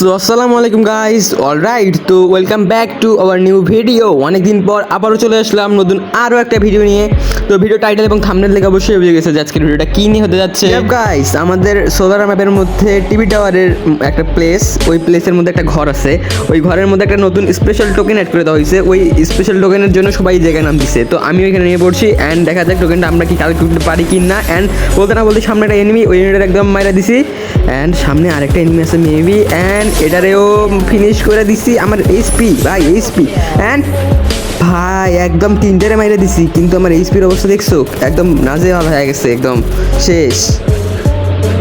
So আসসালামু আলাইকুম guys alright তো welcome back to our new video অনেকদিন পর আবারও চলে আসলাম নতুন আরও একটা ভিডিও নিয়ে। তো ভিডিও টাইটেল এবং থামনেল দেখে অবশ্যই বুঝে গেছে যে আজকের ভিডিওটা কী নিয়ে হতে যাচ্ছে। গাইস আমাদের সোলার ম্যাপের মধ্যে টিভি টাওয়ারের একটা প্লেস ওই প্লেসের মধ্যে একটা ঘর আছে। ওই ঘরের মধ্যে একটা নতুন স্পেশাল টোকেন অ্যাড করে দেওয়া হয়েছে। ওই স্পেশাল টোকেনের জন্য সবাই জায়গায় নাম দিছে। তো আমি ওইখানে নিয়ে পড়ছি অ্যান্ড দেখা যাক টোকেনটা আমরা কি কালেক্ট করতে পারি কি না অ্যান্ড বলতে না বলতে সামনে একটা এনিমি ওই এনিমিটার একদম মাইরা দিছি। অ্যান্ড সামনে আরেকটা এনিমি আছে মেবি অ্যান্ড এটারেও ফিনিশ করে দিছি আমার এইচপি ভাই এইচপি অ্যান্ড ভাই, একদম তিনটারে মাইরে দিছি, কিন্তু আমার এইচপির অবস্থা দেখছ? একদম নাজে হয়ে গেছে, একদম শেষ।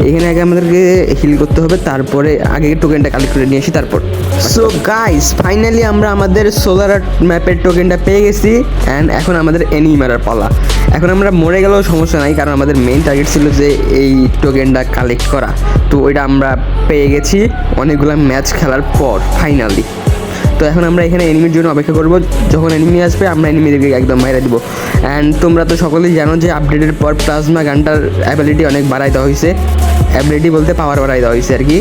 এখানে আগে আমাদেরকে হিল করতে হবে, তারপরে আগে টোকেনটা কালেক্ট করে নিয়ে আসি, তারপর। সো গাইস ফাইনালি আমরা আমাদের সোলার ম্যাপের টোকেনটা পেয়ে গেছি অ্যান্ড এখন আমাদের এনিমি মারার পালা। এখন আমরা মরে গেলেও সমস্যা নাই কারণ আমাদের মেইন টার্গেট ছিল যে এই টোকেনটা কালেক্ট করা। তো ওইটা আমরা পেয়ে গেছি অনেকগুলো ম্যাচ খেলার পর ফাইনালি তো এখন আমরা এখানে এনিমির জন্য অপেক্ষা করব। যখন এনিমি আসবে, আমরা এনিমিদেরকে একদম মাইরা দিব। অ্যান্ড তোমরা তো সকলেই জানো যে আপডেটের পর প্লাজমা গানটার অ্যাবিলিটি অনেক বাড়াই দেওয়া হয়েছে। অ্যাবিলিটি বলতে পাওয়ার বাড়াই দেওয়া হয়েছে আর কি।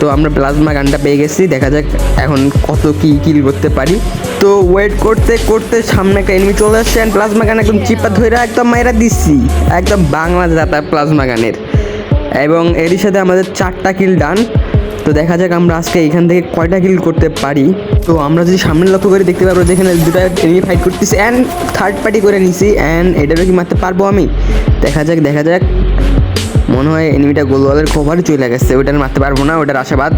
তো আমরা প্লাজমা গানটা পেয়ে গেছি, দেখা যাক এখন কত কি কিল করতে পারি। তো ওয়েট করতে করতে সামনে একটা এনিমি চলে আসছে অ্যান্ড প্লাজমা গান একদম চিপা ধরে একদম মায়েরা দিচ্ছি একদম বাংলা জাতা প্লাজমা গানের। এবং এরই সাথে আমাদের চারটা কিল ডান তো দেখা যাক আমরা আজকে এখান থেকে কয়টা কিল করতে পারি। তো আমরা যদি সামনে লক্ষ্য করে দেখতে পারব যেখানে দুটো এনিমি ফাইট করতেছে অ্যান্ড থার্ড পার্টি করে নিছি অ্যান্ড এটারও কি মারতে পারব আমি? দেখা যাক দেখা যাক। মনে হয় এনিমিটা গোলওয়ালের কভার চলে গেছে। ওটার মারতে পারব না ওটার আশাবাদ।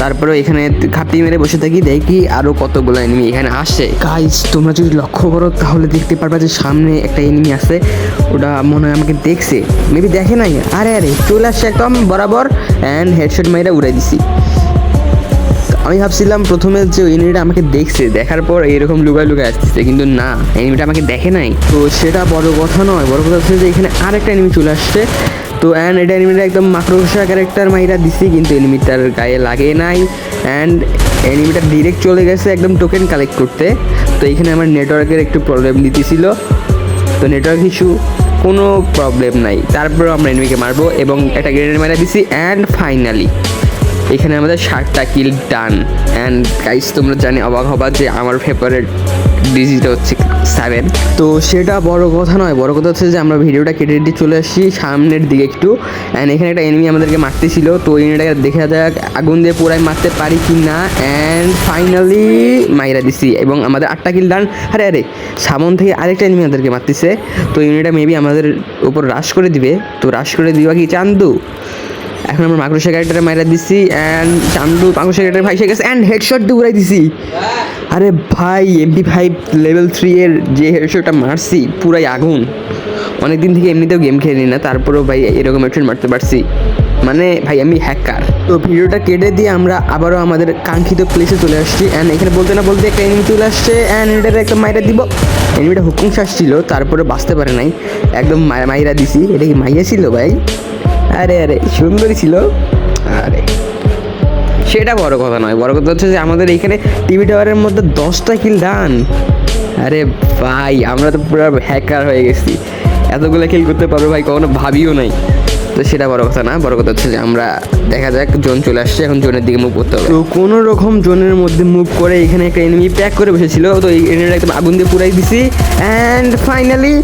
তারপরে এখানে ঘাপটি মেরে বসে থাকি, দেখি আরও কতগুলো এনিমি এখানে আসে। গাইস তোমরা যদি লক্ষ্য করো, তাহলে দেখতে পারবা যে সামনে একটা এনিমি আছে। ওটা মনে হয় আমাকে দেখছে। মেবি দেখে নাই। আরে আরে, চলে আসছে একদম, বরাবর। অ্যান্ড হেডশট মাইরা উড়াই দিছি। আমি ভাবছিলাম প্রথমে যে এনিমিটা আমাকে দেখছে, দেখার পর এরকম লুকায় লুকায় আসতেছে, কিন্তু না এনিমিটা আমাকে দেখে নাই। তো সেটা বড় কথা নয়, বড় কথা হচ্ছে যে এখানে আরেকটা এনিমি চলে আসছে। তো অ্যান্ড এটা এনিমিটা একদম মাকড়সা ক্যারেক্টার মাইরা দিছি, কিন্তু এনিমিটার গায়ে লাগে নাই। অ্যান্ড এনিমিটা ডিরেক্ট চলে গেছে একদম টোকেন কালেক্ট করতে। তো এখানে আমার নেটওয়ার্কের একটু প্রবলেম দিতেছিল। তো নেটওয়ার্ক ইস্যু কোনো প্রবলেম নাই। তারপর আমরা এনিমিকে মারবো এবং একটা গ্রেনেড মারা দিছি। অ্যান্ড ফাইনালি এখানে আমাদের ষাটটা কিল ডান অ্যান্ড গাইস তোমরা জানি অবাক হবা যে আমার ফেভারেট ডিজিট হচ্ছে সেভেন তো সেটা বড় কথা নয়, বড় কথা হচ্ছে যে আমরা ভিডিওটা কেটে কেটে চলে আসছি সামনের দিকে একটু। অ্যান্ড এখানে একটা এনিমি আমাদেরকে মারতেছিল, তো এনিমিটাকে দেখা যাক আগুন দিয়ে পুরাই মারতে পারি কি না অ্যান্ড ফাইনালি মাইরা দিছি, এবং আমাদের আটটা কিল ডান আরে আরে, সামন থেকে আরেকটা এনিমি আমাদেরকে মারতেছে। তো ইউনিটা মেবি আমাদের উপর রাশ করে দিবে। তো রাশ করে দিবা কি, চান্দু? এখন আমরা মাকড়সা গাড়িটা মাইরা দিছি অ্যান্ড চান্দু মাকড়সা গাড়িটা ভাই গেছে অ্যান্ড হেডশট দিয়ে উড়াই দিছি। আরে ভাই এমপি ফাইভ লেভেল থ্রি এর যে হেডশটটা মারছি, পুরাই আগুন। অনেক দিন থেকে এমনিতেও গেম খেলি না, তারপরেও ভাই এরকম হেডশট মারতে পারছি। মানে ভাই, আমি হ্যাকার তো ভিডিওটা কেটে দিয়ে আমরা আবারও আমাদের কাঙ্ক্ষিত প্লেসে চলে আসছি অ্যান্ড এখানে বলতে না বলতে একটা এনিমি চলে আসছে অ্যান্ড এটার একটা মাইরা দিব। এনিমিটা হুকুম শ্বাস ছিল, তারপরে বাঁচতে পারে নাই। একদম মাইরা দিছি, এটা কি মাইয়া ছিল ভাই? আরে আরে, সুন্দরী ছিল। আরে, সেটা বড় কথা নয়। বড় কথা হচ্ছে যে আমাদের এখানে টিভি টাওয়ারের মধ্যে দশটা কিল ডান আরে ভাই, আমরা তো পুরো হ্যাকার হয়ে গেছি। এতগুলো কিল করতে পারব ভাই, কখনো ভাবিও নাই। তো সেটা বড় কথা না। বড় কথা হচ্ছে যে আমরা দেখা যাক জোন চলে আসছে, এখন জোনের দিকে মুভ করতে হবে। তো কোনো রকম জোনের মধ্যে মুভ করে এখানে একটা এনিমি প্যাক করে বসেছিল। তো এই এনিমিটা একদম আগুন দিয়ে পুরাই দিছি। অ্যান্ড ফাইনালি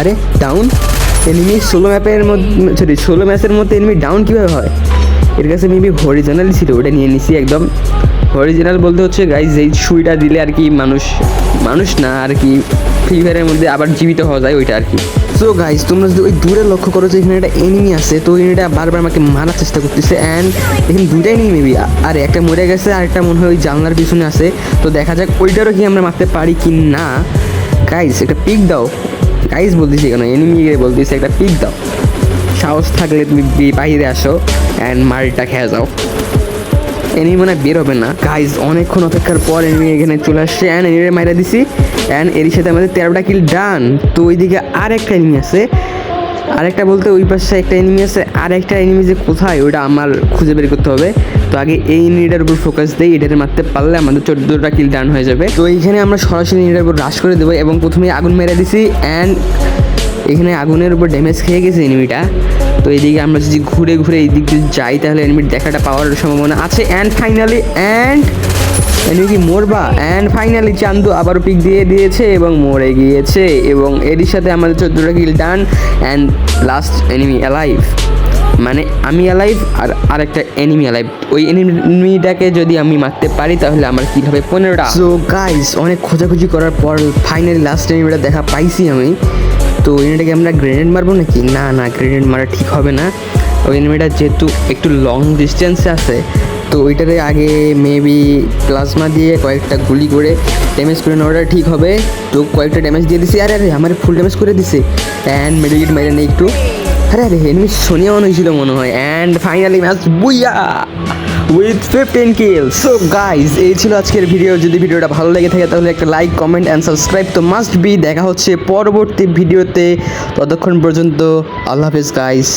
আরে ডাউন এনিমি ষোলো ম্যাপের মধ্যে সরি ষোলো ম্যাচের মধ্যে এনিমি ডাউন কীভাবে হয়? এর কাছে মেবি হরিজনাল ছিল, ওটা নিয়ে নিছি একদম। হরিজিনাল বলতে হচ্ছে গাইজ এই সুইটা দিলে আর কি মানুষ মানুষ না, আর কি ফ্রি ফায়ারের মধ্যে আবার জীবিত হওয়া যায় ওইটা আর কি। সো গাইজ তোমরা যদি ওই দূরে লক্ষ্য করো যে এখানে একটা এনিমি আছে, তো এনিমিটা বারবার আমাকে মারার চেষ্টা করতেছে অ্যান্ড এখানে দুইটা এনিমি মেবি আর, একটা মরে গেছে, আর একটা মনে হয় ওই জানলার পিছনে আছে। তো দেখা যাক ওইটারও কি আমরা মারতে পারি কি না। গাইজ একটা পিক দাও। গাইজ বলতেছি কেন? এনিমি বলতেছি, একটা পিক দাও। সাহস থাকলে তুমি বাইরে আসো অ্যান্ড মালটা খেয়ে যাও। এনিমি মনে হয় বের হবে না। গাইজ অনেকক্ষণ অপেক্ষার পর এনিমি এখানে চলে আসছে অ্যান্ড এনিমি মাইরা দিছি অ্যান্ড এর সাথে আমাদের তেরোটা কিল ডান তো ওইদিকে আর একটা এনিমি আছে। আরেকটা বলতে ওই পাশে একটা এনিমি আছে আর একটা এনিমি যে কোথায় ওটা আমার খুঁজে বের করতে হবে। তো আগে এই এনিমিটার উপর ফোকাস দিই এটাতে মারতে পারলে আমাদের চোদ্দোটা কিল ডান হয়ে যাবে। তো এইখানে আমরা সরাসরি এনিমিটার উপর রাশ করে দেবো এবং প্রথমে আগুন মেরে দিছি অ্যান্ড এখানে আগুনের উপর ড্যামেজ খেয়ে গেছে এনিমিটা তো এদিকে আমরা যদি ঘুরে ঘুরে এই দিক দিয়ে যাই, তাহলে এনিমির দেখাটা পাওয়ার সম্ভাবনা আছে। অ্যান্ড ফাইনালি অ্যান্ড এনিমি কি মরবা? অ্যান্ড ফাইনালি চান্দু আবারও পিক দিয়ে দিয়েছে এবং মরে গিয়েছে এবং এরই সাথে আমাদের চোদ্দোটা kill done and last enemy alive মানে আমি অ্যালাইভ আর আরেকটা এনিমি অ্যালাইভ ওই এনিমিটাকে যদি আমি মারতে পারি তাহলে আমার কিল হবে পনেরোটা। সো গাইস অনেক খোঁজাখুঁজি করার পর ফাইনালি লাস্ট এনিমিটা দেখা পাইছি আমি। তো এনিমিটাকে আমরা গ্রেনেড মারবো নাকি? না না গ্রেনেড মারা ঠিক হবে না। ওই এনিমিটা যেহেতু একটু লং ডিস্টেন্সে আছে তো ওইটাতে আগে মেবি প্লাজমা দিয়ে কয়েকটা গুলি করে ড্যামেজ করে নেওয়াটা ঠিক হবে। তো কয়েকটা ড্যামেজ দিয়ে দিছি। আরে আরে, আমার ফুল ড্যামেজ করে দিছে। অ্যান্ড মেডিকেট মেরে নেই একটু। আরে আরে এনিমি সোনিয়া মনে হয়েছিল মনে হয়। And finally match booyah! With fifteen kill so guys এই ছিল আজকের ভিডিও যদি ভিডিওটা ভালো লেগে থাকে, তাহলে একটা লাইক কমেন্ট অ্যান্ড সাবস্ক্রাইব তো মাস্ট বি দেখা হচ্ছে পরবর্তী ভিডিওতে ততক্ষণ পর্যন্ত আল্লাহ হাফিজ গাইস